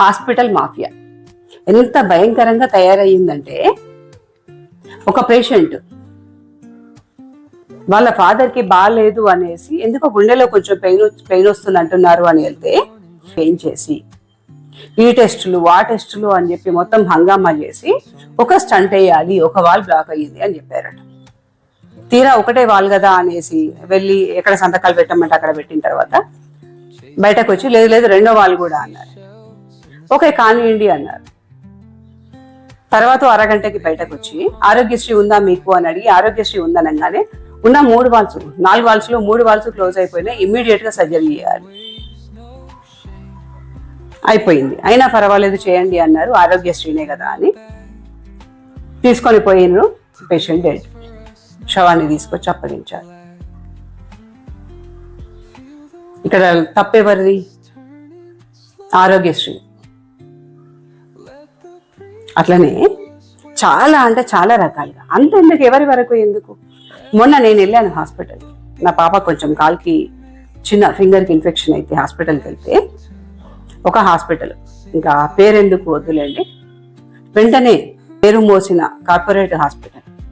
Hospital mafia. ఎంత భయంకరంగా తయారయ్యిందంటే ఒక పేషెంట్ వాళ్ళ ఫాదర్కి బాగాలేదు అనేసి ఎందుకో గుండెలో కొంచెం పెయిన్ పెయిన్ వస్తుంది అంటున్నారు అని వెళ్తే పెయిన్ చేసి ఈ టెస్టులు ఆ టెస్టులు అని చెప్పి మొత్తం హంగామా చేసి ఒక స్టంట్ వేయాలి ఒక వాల్ బ్లాక్ అయ్యింది అని చెప్పారట. తీరా ఒకటే వాల్ కదా అనేసి వెళ్ళి ఎక్కడ సంతకాలు పెట్టమంటే అక్కడ పెట్టిన తర్వాత బయటకు వచ్చి లేదు లేదు రెండో వాల్ కూడా అన్నారు. ఓకే కానివ్వండి అన్నారు. తర్వాత అరగంటకి బయటకు వచ్చి ఆరోగ్యశ్రీ ఉందా మీకు? అని అడిగి ఆరోగ్యశ్రీ ఉందనగానే ఉన్న మూడు వాల్స్ నాలుగు వాల్స్లో మూడు వాల్స్ క్లోజ్ అయిపోయినాయి ఇమ్మీడియట్గా సర్జరీ చేయాలి. అయిపోయింది. అయినా పర్వాలేదు చేయండి అన్నారు ఆరోగ్యశ్రీనే కదా అని తీసుకొని పోయినరు పేషెంట్ డెడ్. శవాన్ని తీసుకొచ్చి అప్పగించారు. ఇక్కడ తప్పెవరిది? ఆరోగ్యశ్రీ. అట్లనే చాలా అంటే చాలా రకాలుగా. అంత ఎందుకు? ఎవరి వరకు ఎందుకు? మొన్న నేను వెళ్ళాను హాస్పిటల్. నా పాప కొంచెం కాల్కి చిన్న ఫింగర్కి ఇన్ఫెక్షన్ అయితే హాస్పిటల్కి వెళ్తే ఒక హాస్పిటల్. ఇంకా పేరెందుకు వద్దులేండి. వెంటనే పేరు మోసిన కార్పొరేట్ హాస్పిటల్.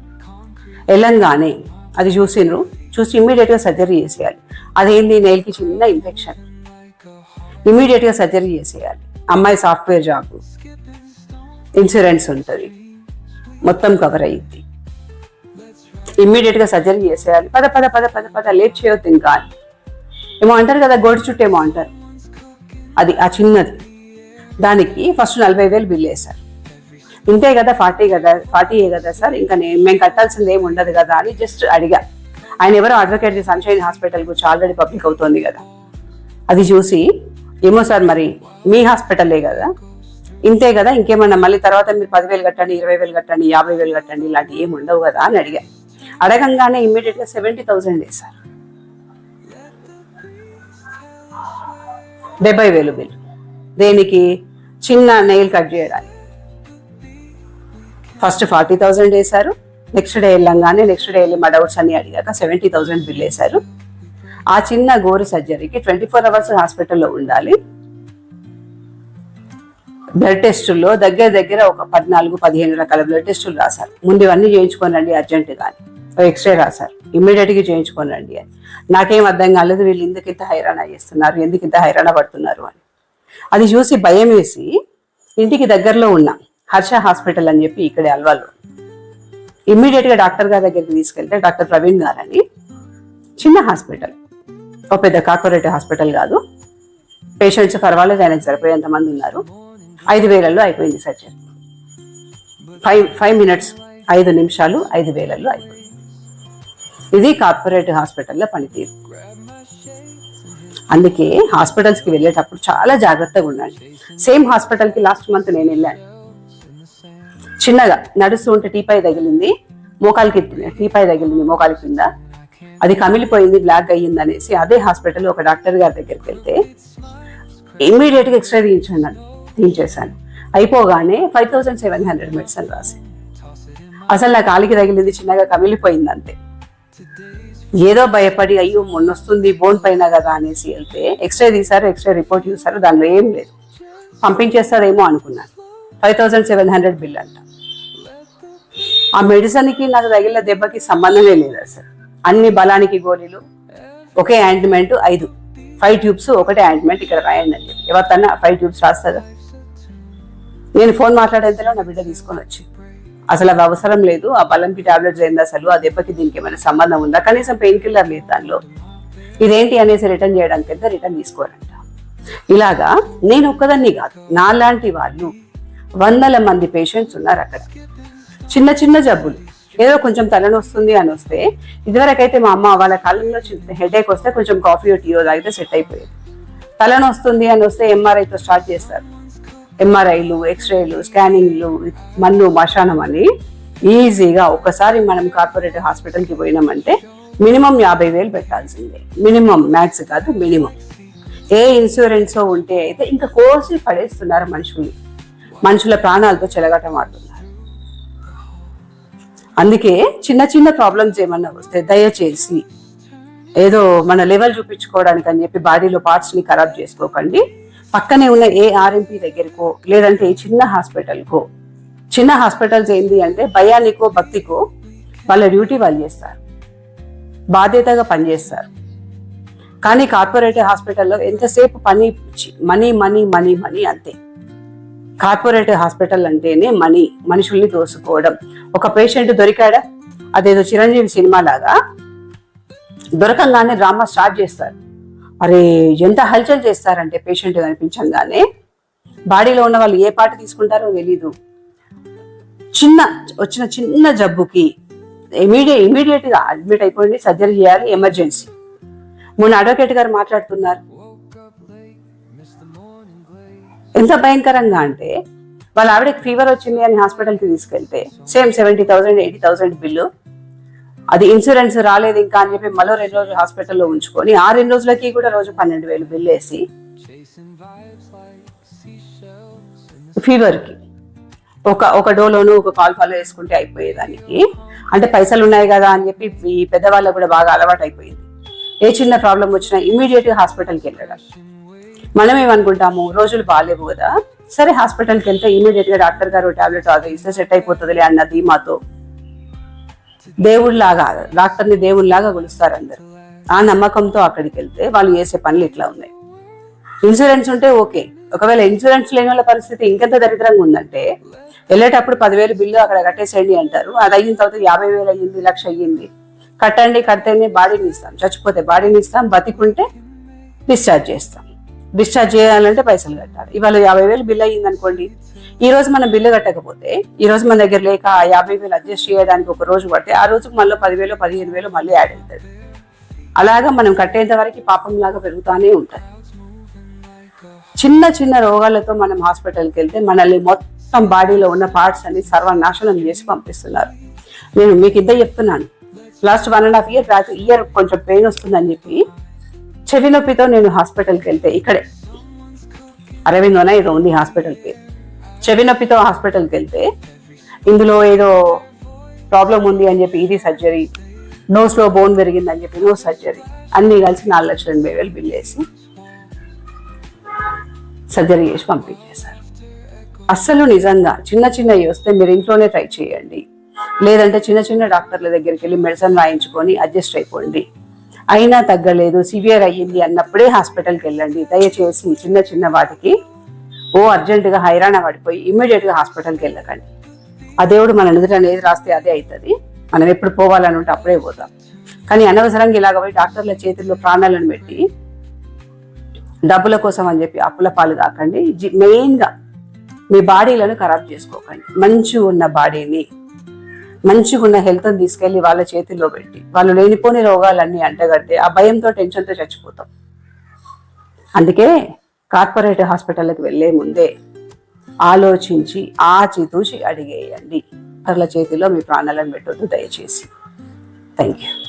వెళ్ళంగానే అది చూసిండ్రు చూసి ఇమ్మీడియట్గా సర్జరీ చేసేయాలి. అదేంది? నెయిల్కి చిన్న ఇన్ఫెక్షన్. ఇమ్మీడియట్గా సర్జరీ చేసేయాలి. అమ్మాయి సాఫ్ట్వేర్ జాబ్. ఇన్సూరెన్స్ ఉంటుంది. మొత్తం కవర్ అయ్యింది ఇమ్మీడియట్గా సర్జరీ చేసేయాలి. పద పద పద పద పద లేట్ చేయొద్దు ఇంకా. ఏమో అంటారు కదా గోడి చుట్టూ ఏమో అంటారు. అది ఆ చిన్నది. దానికి ఫస్ట్ నలభై వేలు బిల్ వేశారు. ఇంతే కదా ఫార్టీ కదా ఫార్టీ కదా సార్? ఇంకా నేను మేము కట్టాల్సింది ఏమి ఉండదు కదా అని జస్ట్ అడిగా. ఆయన ఎవరో అడ్వకేట్ సన్షైన్ హాస్పిటల్ గురించి ఆల్రెడీ పబ్లిక్ అవుతోంది కదా. అది చూసి ఏమో సార్ మరి మీ హాస్పిటలే కదా? ఇంతే కదా ఇంకేమన్నా మళ్ళీ తర్వాత మీరు పదివేలు కట్టండి ఇరవై వేలు కట్టండి యాభై వేలు కట్టండి ఇలాంటివి ఏమి ఉండవు కదా అని అడిగా. అడగంగానే ఇమ్మీడియట్గా సెవెంటీ థౌసండ్ వేశారు డెబ్బై వేలు బిల్. దేనికి? చిన్న నెయిల్ కట్ చేయడానికి. ఫస్ట్ ఫార్టీ థౌసండ్ వేశారు నెక్స్ట్ డే వెళ్ళంగానే నెక్స్ట్ డే వెళ్ళి మా డౌట్స్ అన్ని అడిగాక సెవెంటీ థౌసండ్ బిల్ వేశారు. ఆ చిన్న గోరు సర్జరీకి ట్వంటీ ఫోర్ అవర్స్ హాస్పిటల్లో ఉండాలి. బ్లడ్ టెస్టుల్లో దగ్గర దగ్గర ఒక పద్నాలుగు పదిహేను రకాల బ్లడ్ టెస్టులు రాశారు. ముందు ఇవన్నీ చేయించుకోనండి అర్జెంట్ కానీ ఎక్స్రే రాశారు. ఇమ్మీడియట్గా చేయించుకోనండి అని. నాకేం అర్థం కాలేదు వీళ్ళు ఎందుకు ఇంత హైరాణ చేస్తున్నారు ఎందుకు ఇంత హైరాణ పడుతున్నారు అని. అది చూసి భయం వేసి ఇంటికి దగ్గరలో ఉన్న హర్ష హాస్పిటల్ అని చెప్పి ఇక్కడే అల్వాలో ఇమ్మీడియట్గా డాక్టర్ గారి దగ్గరికి తీసుకెళ్తే డాక్టర్ ప్రవీణ్ గారని. చిన్న హాస్పిటల్. ఒక పెద్ద కార్పొరేట్ హాస్పిటల్ కాదు. పేషెంట్స్ పర్వాలేదు ఆయనకు సరిపోయేంత మంది ఉన్నారు. ఐదు వేలల్లో అయిపోయింది సర్జరీ ఫైవ్ ఫైవ్ మినిట్స్ ఐదు నిమిషాలు ఐదు వేలల్లో అయిపోయింది. ఇది కార్పొరేట్ హాస్పిటల్లో పనితీరు. అందుకే హాస్పిటల్స్కి వెళ్ళేటప్పుడు చాలా జాగ్రత్తగా ఉండండి. సేమ్ హాస్పిటల్కి లాస్ట్ మంత్ నేను వెళ్ళాను. చిన్నగా నడుస్తూ ఉంటే టీపై తగిలింది మోకాలికి టీపై తగిలింది మోకాలి కింద. అది కమిలిపోయింది బ్లాక్ అయ్యింది అనేసి అదే హాస్పిటల్ ఒక డాక్టర్ గారి దగ్గరికి వెళ్తే ఇమ్మీడియట్గా ఎక్స్రే తీయించండి తీయించేశాను అయిపోగానే five thousand seven hundred medicine రాసి అసలు నా కాలికి తగిలింది చిన్నగా కమిలిపోయింది అంతే ఏదో భయపడి అయ్యో మొన్నొస్తుంది బోన్ పైన కదా అనేసి వెళ్తే ఎక్స్రే తీశారు ఎక్స్రే రిపోర్ట్ చూసారు దానిలో ఏం లేదు. పంపించేస్తారేమో అనుకున్నాను. Five thousand seven hundred bill అంట. ఆ మెడిసిన్కి నాకు తగిలిన దెబ్బకి సంబంధమే లేదు అసలు. అన్ని బలానికి గోళీలు ఒకే యాంటిమెంట్ ఐదు. ఫైవ్ ట్యూబ్స్ ఒకటే యాంటిమెంట్ ఇక్కడ రాయండి అని చెప్పి. ఎవరికన్నా ఫైవ్ ట్యూబ్స్ రాస్తుందా నేను ఫోన్ మాట్లాడేంతలో నా బిడ్డ తీసుకొని వచ్చి అసలు అది అవసరం లేదు ఆ బలంకి టాబ్లెట్స్ ఏంది అసలు ఆ దెబ్బకి దీనికి ఏమైనా సంబంధం ఉందా? కనీసం పెయిన్ కిల్లర్ లేదు దానిలో. ఇదేంటి అనేసి రిటర్న్ చేయడానికి అయితే రిటర్న్ తీసుకోరంట. ఇలాగా నేను ఒక్కదాన్ని కాదు నాలాంటి వాళ్ళు వందల మంది పేషెంట్స్ ఉన్నారు అక్కడ. చిన్న చిన్న జబ్బులు. ఏదో కొంచెం తలనొస్తుంది అని వస్తే ఇదివరకైతే మా అమ్మ వాళ్ళ కాలంలో హెడేక్ వస్తే కొంచెం కాఫీ టీయో తాగితే సెట్ అయిపోయేది. తలనొస్తుంది అని వస్తే ఎంఆర్ఐతో స్టార్ట్ చేస్తారు. ఎంఆర్ఐలు ఎక్స్రేలు స్కానింగ్లు మన్ను మశానం అని ఈజీగా ఒకసారి మనం కార్పొరేట్ హాస్పిటల్కి పోయినామంటే మినిమం యాభై వేలు పెట్టాల్సిందే. మినిమం మ్యాక్స్ కాదు మినిమం. ఏ ఇన్సూరెన్స్ ఉంటే అయితే ఇంకా కోసి పడేస్తున్నారు మనుషులు మనుషుల ప్రాణాలతో చెలగటం ఆడుతున్నారు. అందుకే చిన్న చిన్న ప్రాబ్లమ్స్ ఏమన్నా వస్తే దయచేసి ఏదో మన లెవెల్ చూపించుకోవడానికి అని చెప్పి బాడీలో పార్ట్స్ని ఖరాబ్ చేసుకోకండి. పక్కనే ఉన్న ఏ ఆర్ఎంపీ దగ్గరకో లేదంటే ఏ చిన్న హాస్పిటల్కో. చిన్న హాస్పిటల్స్ ఏంటి అంటే భయానికో భక్తికో వాళ్ళ డ్యూటీ వాళ్ళు చేస్తారు. బాధ్యతగా పనిచేస్తారు. కానీ కార్పొరేట్ హాస్పిటల్లో ఎంతసేపు పని మనీ మనీ మనీ మనీ అంతే. కార్పొరేట్ హాస్పిటల్ అంటేనే మనీ మనుషుల్ని దోసుకోవడం. ఒక పేషెంట్ దొరికాడా? అదేదో చిరంజీవి సినిమా లాగా. దొరకంగానే డ్రామా స్టార్ట్ చేస్తారు. అరే ఎంత హల్చల్ చేస్తారంటే పేషెంట్ కనిపించంగానే? బాడీలో ఉన్న వాళ్ళు ఏ పాట తీసుకుంటారో తెలీదు. చిన్న వచ్చిన చిన్న జబ్బుకి ఇమీడియట్ ఇమీడియట్గా అడ్మిట్ అయిపోయింది సర్జరీ చేయాలి ఎమర్జెన్సీ మొన్న అడ్వకేట్ గారు మాట్లాడుతున్నారు. ఎంత భయంకరంగా అంటే వాళ్ళ ఆవిడకి ఫీవర్ వచ్చింది అని హాస్పిటల్కి తీసుకెళ్తే same seventy thousand eighty thousand bill అది ఇన్సూరెన్స్ రాలేదు ఇంకా అని చెప్పి మరో రెండు రోజులు హాస్పిటల్లో ఉంచుకొని ఆ రెండు రోజులకి కూడా రోజు పన్నెండు వేలు బిల్ వేసి ఫీవర్కి ఒక ఒక డోలోను ఒక కాల్ ఫాలో వేసుకుంటే అయిపోయేదానికి. అంటే పైసలు ఉన్నాయి కదా అని చెప్పి ఈ పెద్దవాళ్ళకు కూడా బాగా అలవాటు అయిపోయింది. ఏ చిన్న ప్రాబ్లం వచ్చినా ఇమీడియట్ హాస్పిటల్కి వెళ్ళడం. మనం ఏమనుకుంటాము? రోజులు బాగాలేవు కదా. సరే హాస్పిటల్కి వెళ్తే ఇమీడియట్గా డాక్టర్ గారు టాబ్లెట్ ఆర్డర్ ఇస్తే సెట్ అయిపోతుందిలే అన్న ధీమాతో దేవుళ్ళలాగా డాక్టర్ని దేవుళ్ళలాగా కొలుస్తారు అందరు. ఆ నమ్మకంతో అక్కడికి వెళ్తే వాళ్ళు చేసే పనులు ఇట్లా ఉన్నాయి. ఇన్సూరెన్స్ ఉంటే ఓకే. ఒకవేళ ఇన్సూరెన్స్ లేని వాళ్ళ పరిస్థితి ఇంకెంత దరిద్రంగా ఉందంటే వెళ్ళేటప్పుడు పదివేలు బిల్లు అక్కడ కట్టేసేయండి అంటారు. అది అయిన తర్వాత యాభై వేలు అయ్యింది లక్ష అయ్యింది. కట్టండి కడితేనే బాడీని ఇస్తాం. చచ్చిపోతే బాడీని ఇస్తాం. బతికుంటే డిశ్చార్జ్ చేస్తాం. డిశ్చార్జ్ చేయాలంటే పైసలు కట్టాలి. ఇవాళ యాభై వేలు బిల్ అయ్యింది అనుకోండి ఈ రోజు మనం బిల్లు కట్టకపోతే ఈ రోజు మన దగ్గర లేక యాభై వేలు అడ్జస్ట్ చేయడానికి ఒక రోజు పడితే ఆ రోజుకు మళ్ళీ పదివేలు పదిహేను వేలు మళ్ళీ యాడ్ అవుతుంది అలాగా మనం కట్టేంత వరకు పాపం లాగా పెరుగుతానే ఉంటుంది చిన్న చిన్న రోగాలతో మనం హాస్పిటల్కి వెళ్తే మనల్ని మొత్తం బాడీలో ఉన్న పార్ట్స్ అన్ని సర్వనాశనం చేసి పంపిస్తున్నారు. నేను మీకు ఇద్దరు చెప్తున్నాను. Last one and half year year కొంచెం పెయిన్ వస్తుందని చెప్పి చెవి నొప్పితో నేను హాస్పిటల్కి వెళ్తే ఇక్కడే. అరవిందోన ఏదో ఉంది హాస్పిటల్ పేరు చెవి నొప్పితో హాస్పిటల్కి వెళ్తే ఇందులో ఏదో ప్రాబ్లం ఉంది అని చెప్పి ఇది సర్జరీ నోస్లో బోన్ పెరిగింది అని చెప్పి నోస్ సర్జరీ. అన్నీ కలిసి నాలుగు లక్షల ఎనభై వేలు బిల్ వేసి సర్జరీ చేసి పంపించేశారు. అస్సలు నిజంగా చిన్న చిన్నవి వస్తే మీరు ఇంట్లోనే ట్రై చేయండి. లేదంటే చిన్న చిన్న డాక్టర్ల దగ్గరికి వెళ్ళి మెడిసిన్ రాయించుకొని అడ్జస్ట్ అయిపోండి. అయినా తగ్గలేదు సివియర్ అయ్యింది అన్నప్పుడే హాస్పిటల్కి వెళ్ళండి. దయచేసి చిన్న చిన్న వాటికి ఓ అర్జెంటుగా హైరాణ పడిపోయి ఇమ్మీడియట్గా హాస్పిటల్కి వెళ్ళకండి. ఆ దేవుడు మన ఎదుట అనేది రాస్తే అదే అవుతుంది మనం ఎప్పుడు పోవాలని ఉంటే అప్పుడే పోతాం. కానీ అనవసరంగా ఇలాగ పోయి డాక్టర్ల చేతుల్లో ప్రాణాలను పెట్టి డబ్బుల కోసం అని చెప్పి అప్పుల పాలు కాకండి. జి- మెయిన్గా మీ బాడీలను ఖరాబ్ చేసుకోకండి. మంచిగా ఉన్న బాడీని మంచిగా ఉన్న హెల్త్ తీసుకెళ్ళి వాళ్ళ చేతిలో పెట్టి వాళ్ళు లేనిపోని రోగాలన్నీ అంటగడితే ఆ భయంతో టెన్షన్తో చచ్చిపోతాం. అందుకే కార్పొరేట్ హాస్పిటల్కి వెళ్ళే ముందే ఆలోచించి ఆచితూచి అడిగేయండి. పర్ల చేతిలో మీ ప్రాణాలను పెట్టొద్దు దయచేసి. Thank you